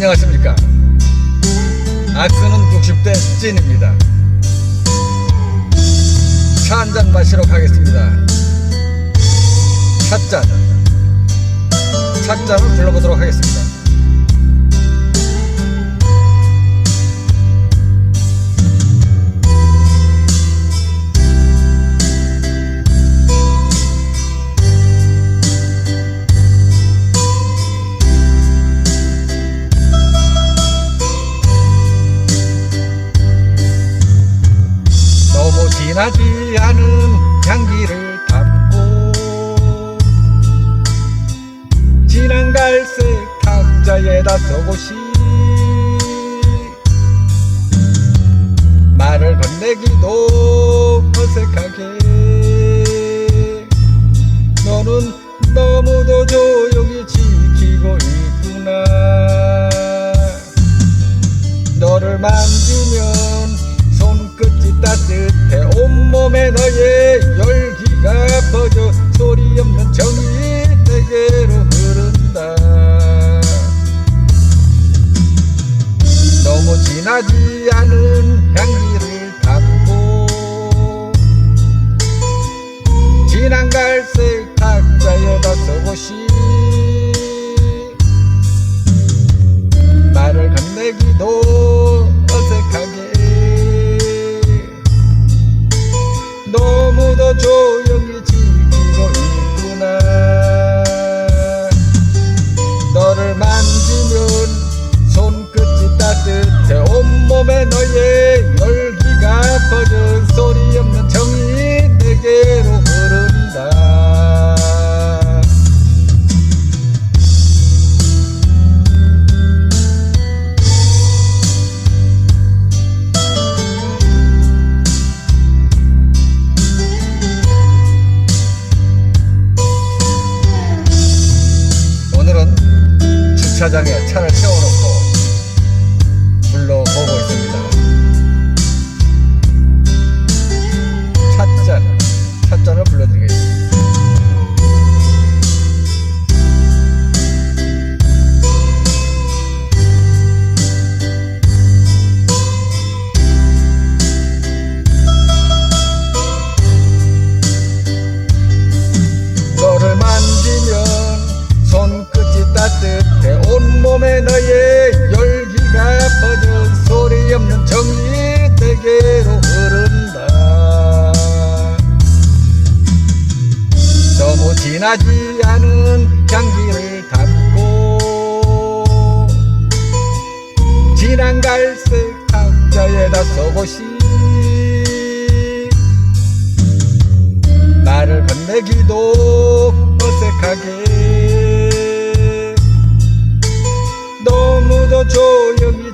안녕하십니까. 악수는 60대 찐입니다. 차 한 잔 마시러 가겠습니다. 찻잔. 찻잔을 불러보도록 하겠습니다. 진하지 않은 향기를 담고 진한 갈색 탁자에다 써보시. 말을 건네기도 어색하게. 너는 너무도 조용히 지키고 있구나. 너를 만지면 따뜻해 온몸에 너의 열기가 퍼져 소리 없는 정이 내게로 흐른다. 너무 진하지 않은 향기를 담고 진한 갈색 탁자에다 써보시 너무도 조용히 지키고 있구나. 너를 만지면 손끝이 따뜻해 온몸에 너의 열기가 퍼져 소리 주차장에 차를 세워놓고 내게로 흐른다. 너무 진하지 않은 향기를 담고 진한 갈색 탁자에다 속옷이 나를 건네기도 어색하게. 너무도 조용히